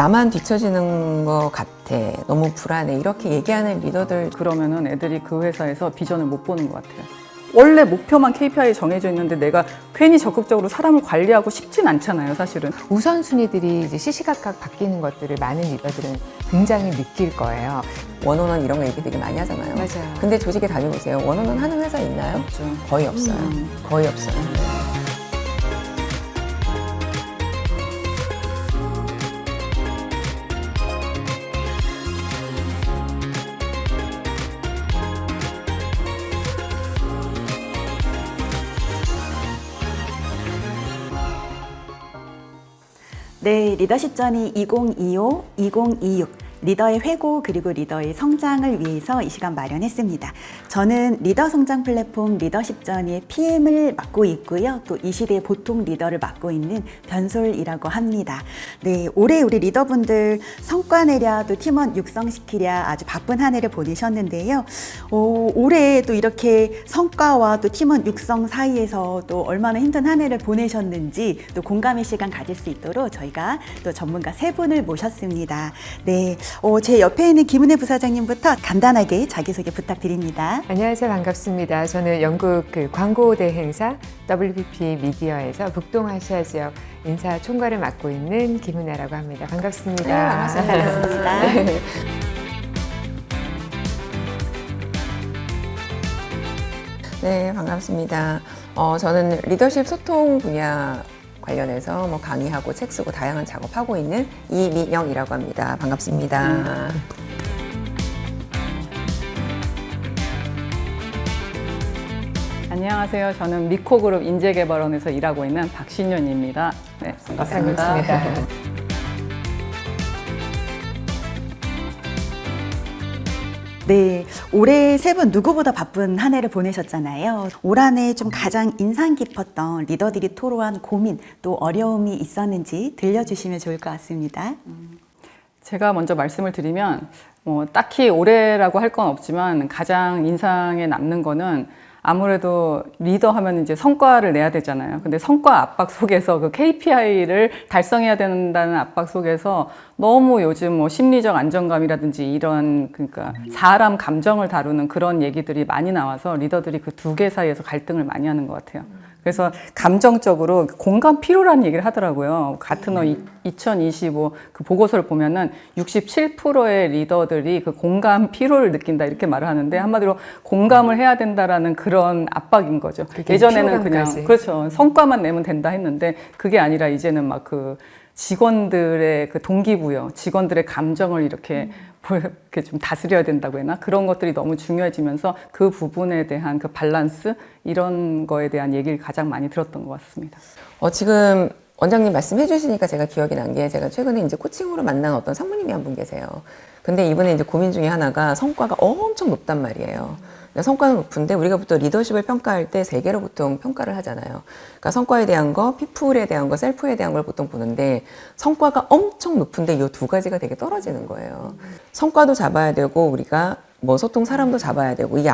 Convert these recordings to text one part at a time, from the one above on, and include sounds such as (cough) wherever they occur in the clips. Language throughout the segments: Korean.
나만 뒤처지는 것 같아. 너무 불안해. 이렇게 얘기하는 리더들 그러면은 애들이 그 회사에서 비전을 못 보는 것 같아요. 원래 목표만 KPI 정해져 있는데 내가 괜히 적극적으로 사람을 관리하고 싶진 않잖아요, 사실은. 우선순위들이 이제 시시각각 바뀌는 것들을 많은 리더들은 굉장히 느낄 거예요. 원원원 이런 거 얘기 되게 많이 하잖아요. 맞아요. 근데 조직에 다녀보세요. 원원원 하는 회사 있나요? 없죠. 거의 없어요. 음. 거의 없어요. 네, 리더십 전이 2025, 2026 리더의 회고 그리고 리더의 성장을 위해서 이 시간 마련했습니다. 저는 리더 성장 플랫폼 리더십 전의 PM을 맡고 있고요. 또 이 시대의 보통 리더를 맡고 있는 변솔이라고 합니다. 네, 올해 우리 리더분들 성과 내랴 또 팀원 육성시키랴 아주 바쁜 한 해를 보내셨는데요. 오, 올해 또 이렇게 성과와 또 팀원 육성 사이에서 또 얼마나 힘든 한 해를 보내셨는지 또 공감의 시간 가질 수 있도록 저희가 또 전문가 세 분을 모셨습니다. 네, 어, 제 옆에 있는 김은혜 부사장님부터 간단하게 자기소개 부탁드립니다. 안녕하세요. 반갑습니다. 저는 영국 그 광고 대행사 WPP 미디어에서 북동아시아 지역 인사 총괄을 맡고 있는 김은아라고 합니다. 반갑습니다. 네, 반갑습니다. 반갑습니다. 네, 반갑습니다. 어, 저는 리더십 소통 분야 관련해서 뭐 강의하고 책 쓰고 다양한 작업하고 있는 이민영이라고 합니다. 반갑습니다. 안녕하세요. 저는 미코그룹 인재개발원에서 일하고 있는 박신윤입니다. 네, 반갑습니다. 반갑습니다. 네, 올해 세 분 누구보다 바쁜 한 해를 보내셨잖아요. 올 한 해 좀 가장 인상 깊었던 리더들이 토로한 고민 또 어려움이 있었는지 들려주시면 좋을 것 같습니다. 제가 먼저 말씀을 드리면 뭐 딱히 올해라고 할 건 없지만 가장 인상에 남는 거는 아무래도 리더 하면 이제 성과를 내야 되잖아요. 근데 성과 압박 속에서 그 KPI를 달성해야 된다는 압박 속에서 너무 요즘 뭐 심리적 안정감이라든지 이런 그러니까 사람 감정을 다루는 그런 얘기들이 많이 나와서 리더들이 그 두 개 사이에서 갈등을 많이 하는 것 같아요. 그래서 감정적으로 공감 필요라는 얘기를 하더라고요. 같은 어 2025 그 보고서를 보면은 67%의 리더들이 그 공감 필요를 느낀다 이렇게 말을 하는데 한마디로 공감을 해야 된다라는 그런 압박인 거죠. 예전에는 그냥. 그렇죠. 성과만 내면 된다 했는데 그게 아니라 이제는 막그 직원들의 그 동기부여, 직원들의 감정을 이렇게 보- 이렇게 좀 다스려야 된다고 해나 그런 것들이 너무 중요해지면서 그 부분에 대한 그 밸런스 이런 거에 대한 얘기를 가장 많이 들었던 것 같습니다. 어, 지금 원장님 말씀해 주시니까 제가 기억이 난 게 제가 최근에 이제 코칭으로 만난 어떤 상무님이 한 분 계세요. 근데 이분의 이제 고민 중에 하나가 성과가 엄청 높단 말이에요. 근데 성과는 높은데 우리가 보통 리더십을 평가할 때 세 개로 보통 평가를 하잖아요. 그러니까 성과에 대한 거, 피플에 대한 거, 셀프에 대한 걸 보통 보는데 성과가 엄청 높은데 이 두 가지가 되게 떨어지는 거예요. 성과도 잡아야 되고 우리가 뭐 소통 사람도 잡아야 되고 이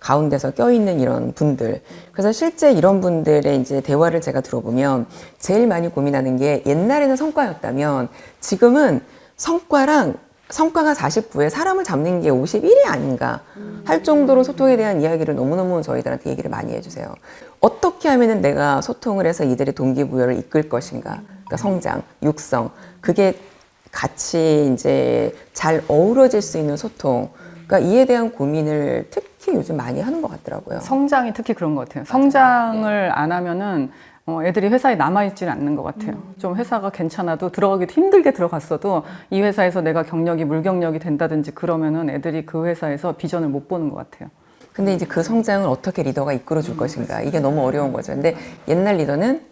가운데서 껴있는 이런 분들. 그래서 실제 이런 분들의 이제 대화를 제가 들어보면 제일 많이 고민하는 게 옛날에는 성과였다면 지금은 성과랑 성과가 49에 사람을 잡는 게 51이 아닌가 할 정도로 소통에 대한 이야기를 너무너무 저희들한테 얘기를 많이 해주세요. 어떻게 하면은 내가 소통을 해서 이들의 동기부여를 이끌 것인가. 그러니까 성장, 육성. 그게 같이 이제 잘 어우러질 수 있는 소통. 그러니까 이에 대한 고민을 특히 요즘 많이 하는 것 같더라고요. 성장이 특히 그런 것 같아요. 성장을 안 하면은 어, 애들이 회사에 남아있지는 않는 것 같아요. 좀 회사가 괜찮아도 들어가기도 힘들게 들어갔어도 이 회사에서 내가 경력이 물경력이 된다든지 그러면은 애들이 그 회사에서 비전을 못 보는 것 같아요. 근데 이제 그 성장을 어떻게 리더가 이끌어 줄 것인가. 이게 너무 어려운 거죠. 근데 옛날 리더는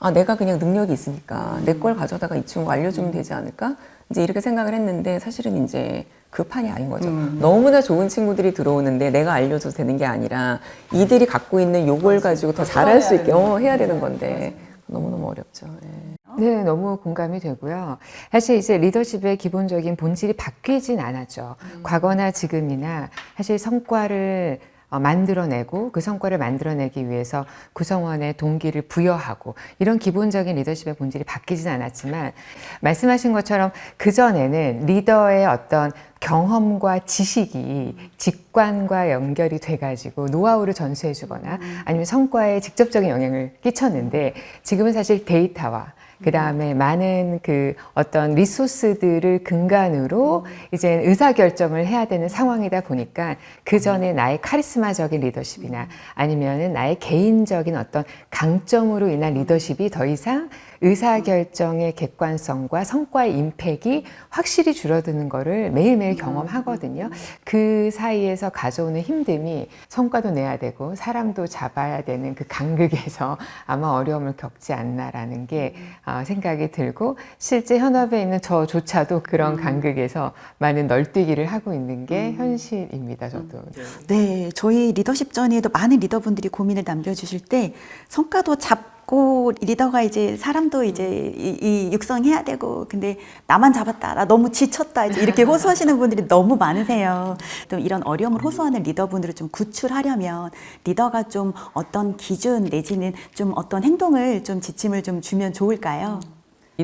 아, 내가 그냥 능력이 있으니까 내 걸 가져다가 이 친구 알려주면 되지 않을까? 이제 이렇게 생각을 했는데 사실은 이제 그 판이 아닌 거죠. 너무나 좋은 친구들이 들어오는데 내가 알려줘도 되는 게 아니라 이들이 갖고 있는 요걸 가지고 더 잘할 수 있게 어, 해야 되는 건데 너무너무 어렵죠. 예. 네, 너무 공감이 되고요. 사실 이제 리더십의 기본적인 본질이 바뀌진 않았죠. 과거나 지금이나 사실 성과를 어, 만들어내고 그 성과를 만들어내기 위해서 구성원의 동기를 부여하고 이런 기본적인 리더십의 본질이 바뀌진 않았지만 말씀하신 것처럼 그전에는 리더의 어떤 경험과 지식이 직관과 연결이 돼가지고 노하우를 전수해 주거나 아니면 성과에 직접적인 영향을 끼쳤는데 지금은 사실 데이터와 그 다음에 많은 그 어떤 리소스들을 근간으로 이제 의사결정을 해야 되는 상황이다 보니까 그 전에 나의 카리스마적인 리더십이나 아니면은 나의 개인적인 어떤 강점으로 인한 리더십이 더 이상 의사결정의 객관성과 성과의 임팩이 확실히 줄어드는 거를 매일매일 경험하거든요. 그 사이에서 가져오는 힘듦이 성과도 내야 되고 사람도 잡아야 되는 그 간극에서 아마 어려움을 겪지 않나라는 게 어, 생각이 들고 실제 현업에 있는 저조차도 그런 간극에서 많은 널뛰기를 하고 있는 게 현실입니다. 저도. 네, 저희 리더십 전에도 많은 리더분들이 고민을 남겨주실 때 성과도 잡 고 리더가 이제 사람도 이제 이, 이 육성해야 되고 근데 나만 잡았다 나 너무 지쳤다 이제 이렇게 (laughs) 호소하시는 분들이 너무 많으세요. 또 이런 어려움을 호소하는 리더분들을 좀 구출하려면 리더가 좀 어떤 기준 내지는 좀 어떤 행동을 좀 지침을 좀 주면 좋을까요?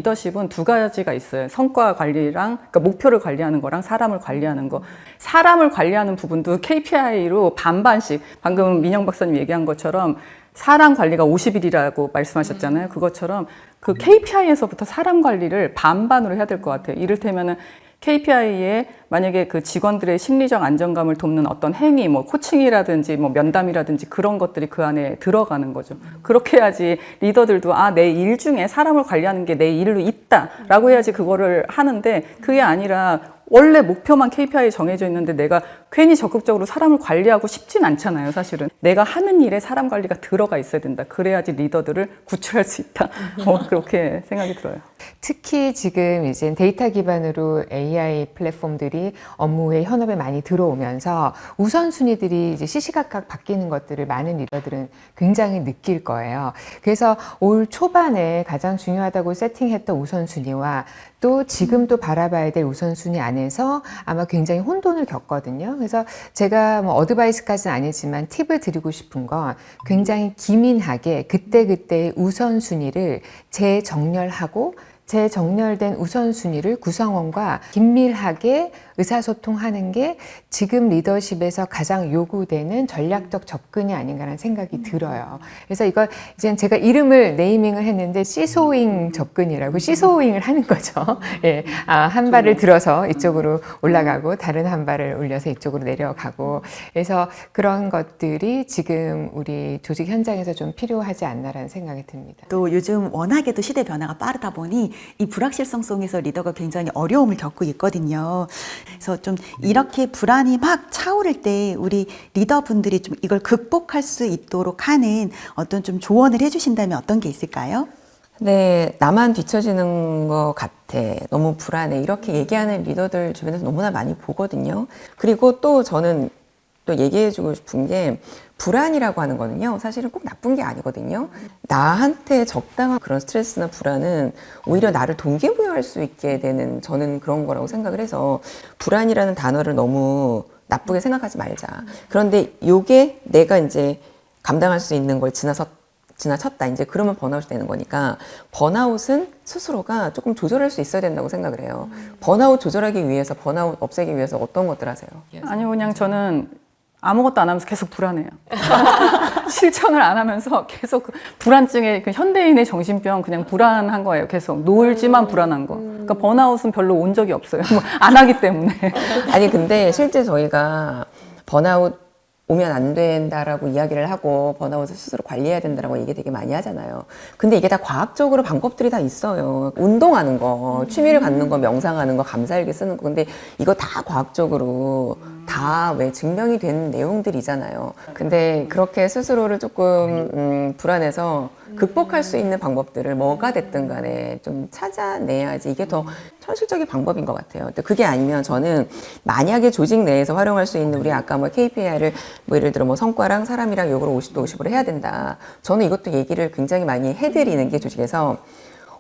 리더십은 두 가지가 있어요. 성과 관리랑 그러니까 목표를 관리하는 거랑 사람을 관리하는 거. 사람을 관리하는 부분도 KPI로 반반씩 방금 민영 박사님 얘기한 것처럼 사람 관리가 50일이라고 말씀하셨잖아요. 그것처럼 그 KPI에서부터 사람 관리를 반반으로 해야 될 것 같아요. 이를테면은 KPI에 만약에 그 직원들의 심리적 안정감을 돕는 어떤 행위, 뭐 코칭이라든지 뭐 면담이라든지 그런 것들이 그 안에 들어가는 거죠. 그렇게 해야지 리더들도 아, 내 일 중에 사람을 관리하는 게 내 일로 있다라고 해야지 그거를 하는데 그게 아니라 원래 목표만 KPI 정해져 있는데 내가 괜히 적극적으로 사람을 관리하고 싶진 않잖아요, 사실은. 내가 하는 일에 사람 관리가 들어가 있어야 된다. 그래야지 리더들을 구출할 수 있다. (laughs) 어, 그렇게 생각이 들어요. 특히 지금 이제 데이터 기반으로 AI 플랫폼들이 업무에 현업에 많이 들어오면서 우선순위들이 이제 시시각각 바뀌는 것들을 많은 리더들은 굉장히 느낄 거예요. 그래서 올 초반에 가장 중요하다고 세팅했던 우선순위와 또 지금 또 바라봐야 될 우선순위 안에서 아마 굉장히 혼돈을 겪거든요. 그래서 제가 뭐 어드바이스까지는 아니지만 팁을 드리고 싶은 건 굉장히 기민하게 그때그때의 우선순위를 재정렬하고 재정렬된 우선순위를 구성원과 긴밀하게 의사소통하는 게 지금 리더십에서 가장 요구되는 전략적 접근이 아닌가라는 생각이 들어요. 그래서 이걸 이제 제가 이름을 네이밍을 했는데 시소잉 접근이라고 시소잉을 하는 거죠. 예. 아, 한 발을 들어서 이쪽으로 올라가고 다른 한 발을 올려서 이쪽으로 내려가고 그래서 그런 것들이 지금 우리 조직 현장에서 좀 필요하지 않나라는 생각이 듭니다. 또 요즘 워낙에 도 시대 변화가 빠르다 보니 이 불확실성 속에서 리더가 굉장히 어려움을 겪고 있거든요. 그래서 좀 이렇게 불안이 막 차오를 때 우리 리더분들이 좀 이걸 극복할 수 있도록 하는 어떤 좀 조언을 해주신다면 어떤 게 있을까요? 네, 나만 뒤처지는 것 같아. 너무 불안해. 이렇게 얘기하는 리더들 주변에서 너무나 많이 보거든요. 그리고 또 저는 또 얘기해주고 싶은 게 불안이라고 하는 거는요. 사실은 꼭 나쁜 게 아니거든요. 나한테 적당한 그런 스트레스나 불안은 오히려 나를 동기부여할 수 있게 되는 저는 그런 거라고 생각을 해서 불안이라는 단어를 너무 나쁘게 생각하지 말자. 그런데 요게 내가 이제 감당할 수 있는 걸 지나서 지나쳤다. 이제 그러면 번아웃이 되는 거니까 번아웃은 스스로가 조금 조절할 수 있어야 된다고 생각을 해요. 번아웃 조절하기 위해서 번아웃 없애기 위해서 어떤 것들 하세요? 아니요, 그냥 저는 아무것도 안 하면서 계속 불안해요. (laughs) 실천을 안 하면서 계속 그 불안증에 그 현대인의 정신병 그냥 불안한 거예요. 계속 놀지만 불안한 거. 그러니까 번아웃은 별로 온 적이 없어요. 뭐 안 하기 때문에. (laughs) 아니 근데 실제 저희가 번아웃 오면 안 된다라고 이야기를 하고 번아웃을 스스로 관리해야 된다라고 얘기 되게 많이 하잖아요. 근데 이게 다 과학적으로 방법들이 다 있어요. 운동하는 거, 취미를 갖는 거, 명상하는 거, 감사일기 쓰는 거. 근데 이거 다 과학적으로 다 왜 증명이 된 내용들이잖아요. 근데 그렇게 스스로를 조금 음, 불안해서 극복할 수 있는 방법들을 뭐가 됐든 간에 좀 찾아내야지 이게 더 현실적인 방법인 것 같아요. 근데 그게 아니면 저는 만약에 조직 내에서 활용할 수 있는 우리 아까 뭐 KPI를 뭐 예를 들어 뭐 성과랑 사람이랑 요거를 50도 50으로 해야 된다. 저는 이것도 얘기를 굉장히 많이 해드리는 게 조직에서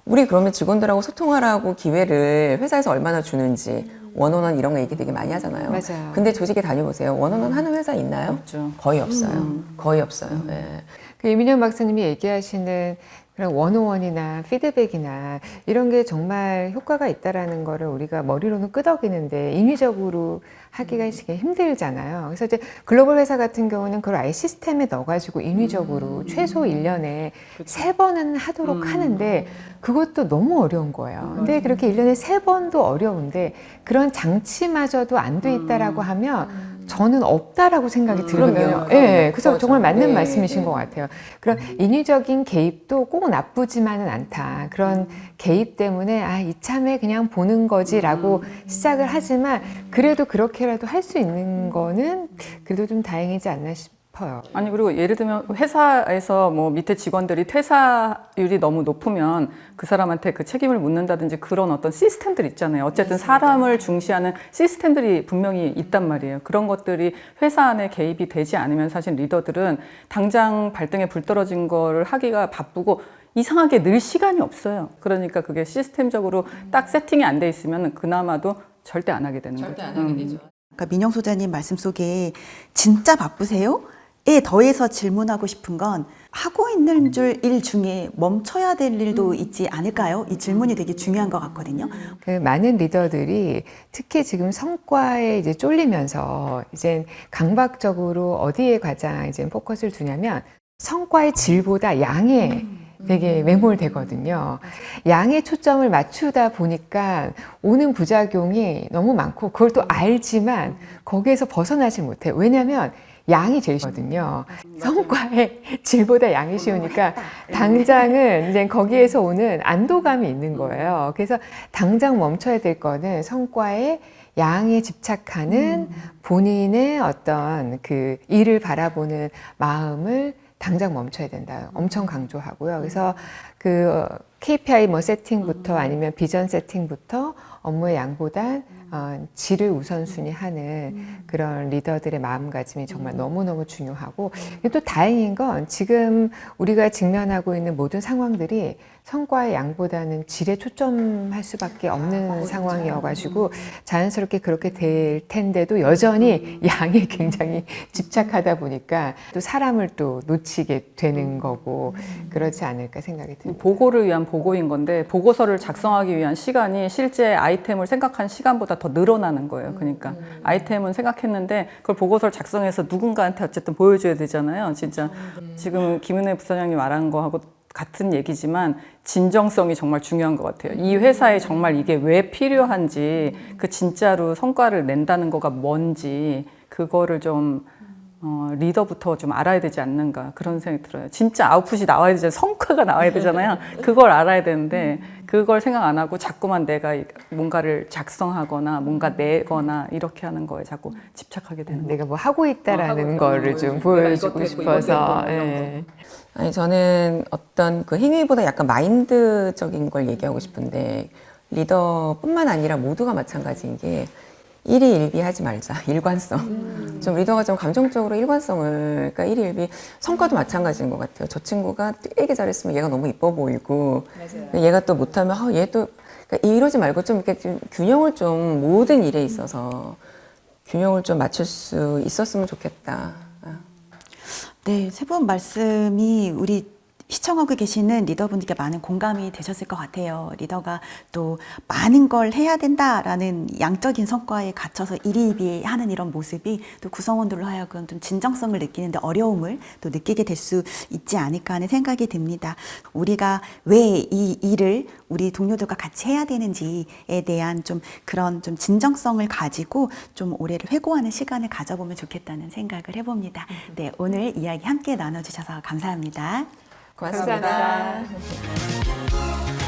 우리 그러면 직원들하고 소통하라고 기회를 회사에서 얼마나 주는지 원원원 이런 거 얘기 되게 많이 하잖아요. 맞아요. 근데 조직에 다녀보세요. 원원원 하는 회사 있나요? 없죠. 거의 없어요. 거의 없어요. 예. 그 이민영 박사님이 얘기하시는 그런 원오원이나 피드백이나 이런 게 정말 효과가 있다라는 거를 우리가 머리로는 끄덕이는데 인위적으로 하기가 되게 힘들잖아요. 그래서 이제 글로벌 회사 같은 경우는 그걸 아예 시스템에 넣어가지고 인위적으로 최소 1년에 세 번은 하도록 하는데 그것도 너무 어려운 거예요. 근데 그렇게 1년에 세 번도 어려운데 그런 장치마저도 안 돼 있다라고 하면 저는 없다라고 생각이 들거든요. 그럼요. 예, 그래서 그렇죠. 정말 맞는 네, 말씀이신 네. 것 같아요. 그런 인위적인 개입도 꼭 나쁘지만은 않다. 그런 개입 때문에 아 이참에 그냥 보는 거지라고 시작을 하지만 그래도 그렇게라도 할 수 있는 거는 그래도 좀 다행이지 않나 싶 어요. 아니 그리고 예를 들면 회사에서 뭐 밑에 직원들이 퇴사율이 너무 높으면 그 사람한테 그 책임을 묻는다든지 그런 어떤 시스템들 있잖아요. 어쨌든 사람을 중시하는 시스템들이 분명히 있단 말이에요. 그런 것들이 회사 안에 개입이 되지 않으면 사실 리더들은 당장 발등에 불 떨어진 거를 하기가 바쁘고 이상하게 늘 시간이 없어요. 그러니까 그게 시스템적으로 딱 세팅이 안 돼 있으면 그나마도 절대 안 하게 되는 거죠. 음. 아까 민영 소장님 말씀 속에 진짜 바쁘세요? 에 더해서 질문하고 싶은 건 하고 있는 줄 일 중에 멈춰야 될 일도 있지 않을까요? 이 질문이 되게 중요한 것 같거든요. 그 많은 리더들이 특히 지금 성과에 이제 쫄리면서 이제 강박적으로 어디에 가장 이제 포커스를 두냐면 성과의 질보다 양에 되게 매몰되거든요. 양에 초점을 맞추다 보니까 오는 부작용이 너무 많고 그걸 또 알지만 거기에서 벗어나지 못해. 요 왜냐하면 양이 제일 쉬거든요. 성과의 (laughs) 질보다 양이 쉬우니까 당장은 이제 거기에서 오는 안도감이 있는 거예요. 그래서 당장 멈춰야 될 거는 성과의 양에 집착하는 본인의 어떤 그 일을 바라보는 마음을 당장 멈춰야 된다. 엄청 강조하고요. 그래서 그 KPI 뭐 세팅부터 아니면 비전 세팅부터 업무의 양보다 어, 질을 우선순위하는 그런 리더들의 마음가짐이 정말 너무너무 중요하고 또 다행인 건 지금 우리가 직면하고 있는 모든 상황들이 성과의 양보다는 질에 초점할 수밖에 없는 상황이어가지고 자연스럽게 그렇게 될 텐데도 여전히 양에 굉장히 집착하다 보니까 또 사람을 또 놓치게 되는 거고 그렇지 않을까 생각이 듭니다. 보고를 위한 보고인 건데 보고서를 작성하기 위한 시간이 실제 아이템을 생각한 시간보다 더 늘어나는 거예요. 그러니까 아이템은 생각했는데 그걸 보고서를 작성해서 누군가한테 어쨌든 보여줘야 되잖아요. 진짜 지금 김은혜 부사장님 말한 거하고 같은 얘기지만 진정성이 정말 중요한 것 같아요. 이 회사에 정말 이게 왜 필요한지 그 진짜로 성과를 낸다는 거가 뭔지 그거를 좀 어, 리더부터 좀 알아야 되지 않는가 그런 생각이 들어요. 진짜 아웃풋이 나와야 되잖아요. 성과가 나와야 되잖아요. (laughs) 그걸 알아야 되는데 그걸 생각 안 하고 자꾸만 내가 뭔가를 작성하거나 뭔가 내거나 이렇게 하는 거에 자꾸 집착하게 되는 거예요. 내가 뭐 하고 있다라는 어, 거를 하고 좀 있다는 보여주고 싶어서 예. 아니 저는 어떤 그 행위보다 약간 마인드적인 걸 얘기하고 싶은데 리더뿐만 아니라 모두가 마찬가지인 게 일희일비하지 말자. (laughs) 일관성. 좀 리더가 좀 감정적으로 일관성을 그러니까 일희일비. 성과도 마찬가지인 것 같아요. 저 친구가 되게 잘했으면 얘가 너무 이뻐 보이고 얘가 또 못하면 아, 얘도 그러니까 이러지 말고 좀 이렇게 좀 균형을 좀 모든 일에 있어서 균형을 좀 맞출 수 있었으면 좋겠다. 아. 네, 세 분 말씀이 우리 시청하고 계시는 리더분들께 많은 공감이 되셨을 것 같아요. 리더가 또 많은 걸 해야 된다라는 양적인 성과에 갇혀서 일희일비하는 이런 모습이 또 구성원들로 하여금 좀 진정성을 느끼는데 어려움을 또 느끼게 될 수 있지 않을까 하는 생각이 듭니다. 우리가 왜 이 일을 우리 동료들과 같이 해야 되는지에 대한 좀 그런 좀 진정성을 가지고 좀 올해를 회고하는 시간을 가져보면 좋겠다는 생각을 해봅니다. 네, 오늘 이야기 함께 나눠주셔서 감사합니다. 고맙습니다 감사합니다. (laughs)